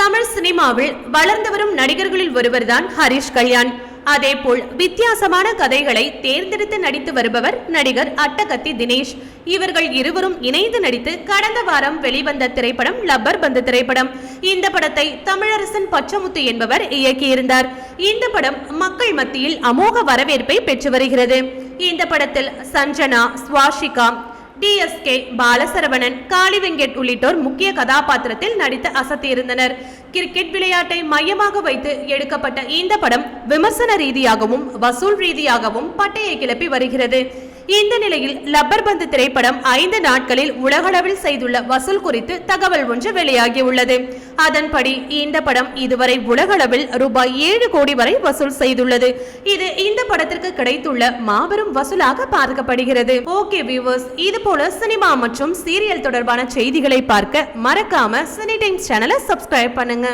தமிழ் சினிமாவில் வளர்ந்து வரும் நடிகர்களில் ஒருவர்தான் ஹரிஷ் கல்யாண். அதேபோல் வித்தியாசமான கதைகளை தேர்ந்தெடுத்து நடித்து வருபவர் நடிகர் அட்டகத்தி தினேஷ். இவர்கள் இருவரும் இணைந்து நடித்து கடந்த வாரம் வெளிவந்த திரைப்படம் லப்பர் பந்து திரைப்படம். இந்த படத்தை தமிழரசன் பச்சமுத்து என்பவர் இயக்கியிருந்தார். இந்த படம் மக்கள் மத்தியில் அமோக வரவேற்பை பெற்று வருகிறது. இந்த படத்தில் Sanjana Swasika T S K Balasaravanan Kaali Venkat உள்ளிட்டோர் முக்கிய கதாபாத்திரத்தில் நடித்து அசத்தியிருந்தனர். கிரிக்கெட் விளையாட்டை மையமாக வைத்து எடுக்கப்பட்ட இந்த படம் விமர்சன ரீதியாகவும் வசூல் ரீதியாகவும் பட்டையை கிளப்பி வருகிறது. இந்த நிலையில் லப்பர் பந்து திரைப்படம் ஐந்து நாட்களில் உலகளவில் செய்துள்ள வசூல் குறித்து தகவல் ஒன்று வெளியாகியுள்ளது. அதன்படி இந்த படம் இதுவரை உலகளவில் ரூபாய் ஏழு கோடி வரை வசூல் செய்துள்ளது. இது இந்த படத்திற்கு கிடைத்துள்ள மாபெரும் வசூலாக பார்க்கப்படுகிறது. ஓகே வியூவர்ஸ் இது போல சினிமா மற்றும் சீரியல் தொடர்பான செய்திகளை பார்க்க மறக்காம சினி டைம்ஸ் சேனலை சப்ஸ்கிரைப் பண்ணுங்க.